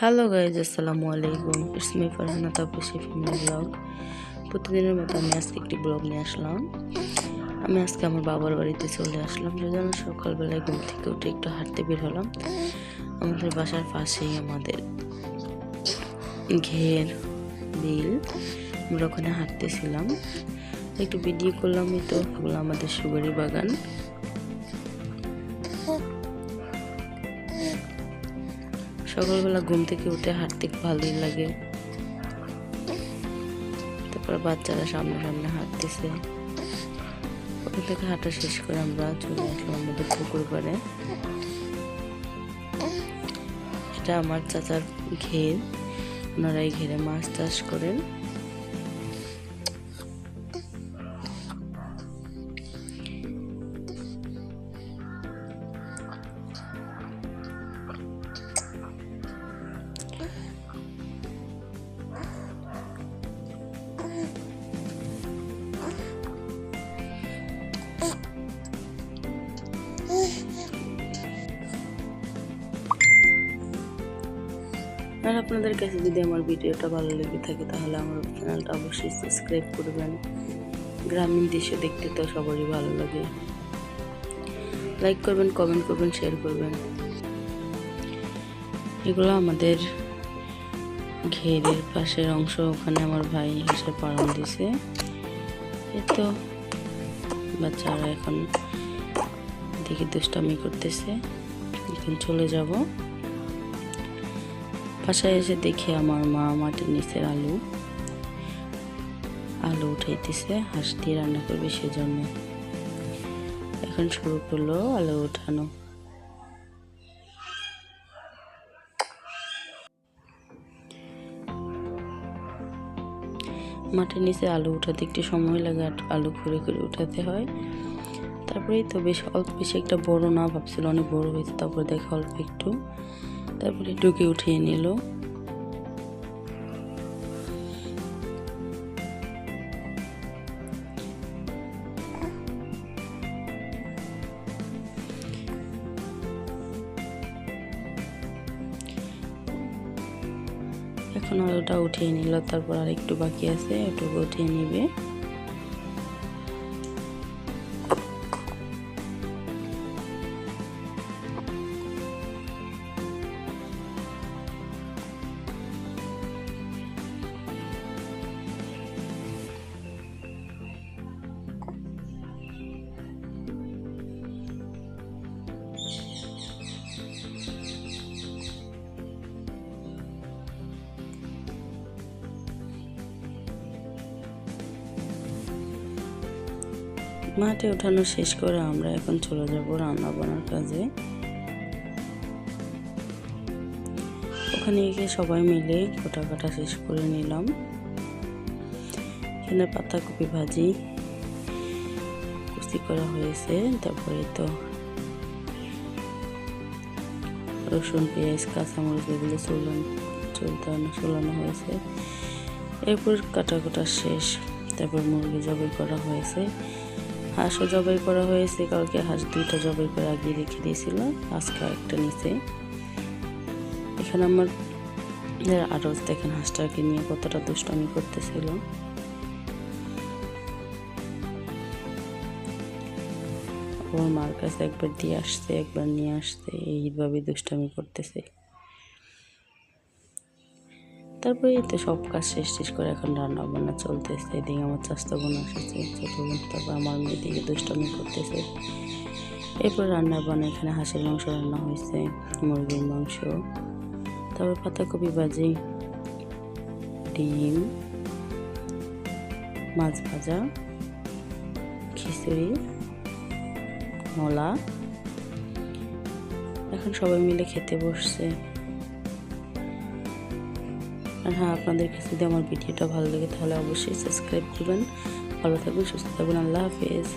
Hello guys আসসালামু আলাইকুম it's me Farhana Tapasi family vlog প্রতিদিনের মতো আমি আজকে একটি ব্লগ নিয়ে আসলাম। আমি আজকে আমার বাবার বাড়িতে চলে আসলাম। যদি আমি সকালবেলায় ঘুম থেকে উঠে একটু হাঁটতে বের হলাম, আমাদের বাসার পাশেই আমাদের ঘের, বিল, আমরা ওখানে হাঁটতেছিলাম। একটু ভিডিও করলামই তো এগুলো আমাদের সুগারি বাগান। সকালবেলা ঘুম থেকে উঠে হাঁটতে ভালোই লাগে। তারপরে বাচ্চারা সামনে সামনে হাঁটতেছে। ওখান থেকে হাঁটা শেষ করে আমরা চলে আসলাম আমাদের পুকুর পাড়ে। এটা আমার চাচার ঘের। ওনারা এই ঘেরে মাছ চাষ করেন। আর আপনাদের কাছে যদি আমার ভিডিওটা ভালো লেগে থাকে, তাহলে আমার চ্যানেলটা অবশ্যই সাবস্ক্রাইব করবেন। গ্রামীণ দৃশ্য দেখতে তো সবারই ভালো লাগে। লাইক করবেন কমেন্ট করবেন শেয়ার করবেন। এগুলো আমাদের ঘেরের পাশের অংশ, ওখানে আমার ভাই এসে পালন দিছে। এই তো বাচ্চারা এখন দেখি দুষ্টামি করতেছে। এখন চলে যাব। বাসায় এসে দেখি আমার মা মাটির নিচের আলু আলু উঠাইতেছে, হাঁস দিয়ে রান্না করবে সেজন্য। এখন শুরু করল আলু উঠানো। মাটির নিচে আলু উঠাতে একটু সময় লাগে আলু খুঁড়ে খুঁড়ে উঠাতে হয়। তারপরেই তো বেশ, অল্প বেশি একটা বড় না ভাবছিল, অনেক বড় হয়েছে, তারপরে দেখে অল্প একটু। তারপরে ডুকে উঠিয়ে নিল। এখন ওটা উঠিয়ে নিল, তারপর আর একটু বাকি আছে, ওটুকু উঠিয়ে নিবে। মাঠে উঠানো শেষ করে আমরা এখন চলে যাব রান্না বান্নার কাজে। ওখানে গিয়ে সবাই মিলে কোটা কাটা শেষ করে নিলাম। এখানে পাতাকপি ভাজি কুচি করা হয়েছে, তারপরে তো রসুন, পেঁয়াজ, কাঁচামরিচ এগুলো চুলান চুলতানো চুলানো হয়েছে। এরপর কাটা কাটা শেষ, তারপর মুরগি জবাই করা হয়েছে। হাঁসও জবাই করা হয়েছে, কালকে হাঁস দুইটা জবাই করে আগিয়ে রেখে দিয়েছিল, আজকে একটা নিচে এখানে আমার আরও দেখেন, হাঁসটাকে নিয়ে কতটা দুষ্টামি করতেছিল। ওর মার কাছে একবার দিয়ে আসছে, একবার নিয়ে আসছে, এইভাবে দুষ্টামি করতেছে। তারপরে এই তো সব কাজ শেষ শেষ করে এখন রান্না বান্না চলতেছে। এদিকে আমার চাস্তা বোন আসছে ছোটো বোন, তারপর আমার মেয়ে দিকে দুষ্টামি করতেছে। এরপর রান্না বান্না, এখানে হাঁসের মাংস রান্না হয়েছে, মুরগির মাংস, তারপর পাতাকপি ভাজি, ডিম, মাছ ভাজা, খিচুড়ি, মলা। এখন সবাই মিলে খেতে বসছে। আর হ্যাঁ আপনাদের কাছে যদি আমার ভিডিওটা ভালো লাগে, তাহলে অবশ্যই সাবস্ক্রাইব করবেন। ভালো থাকবেন, সুস্থ থাকবেন। আল্লাহ হাফিজ।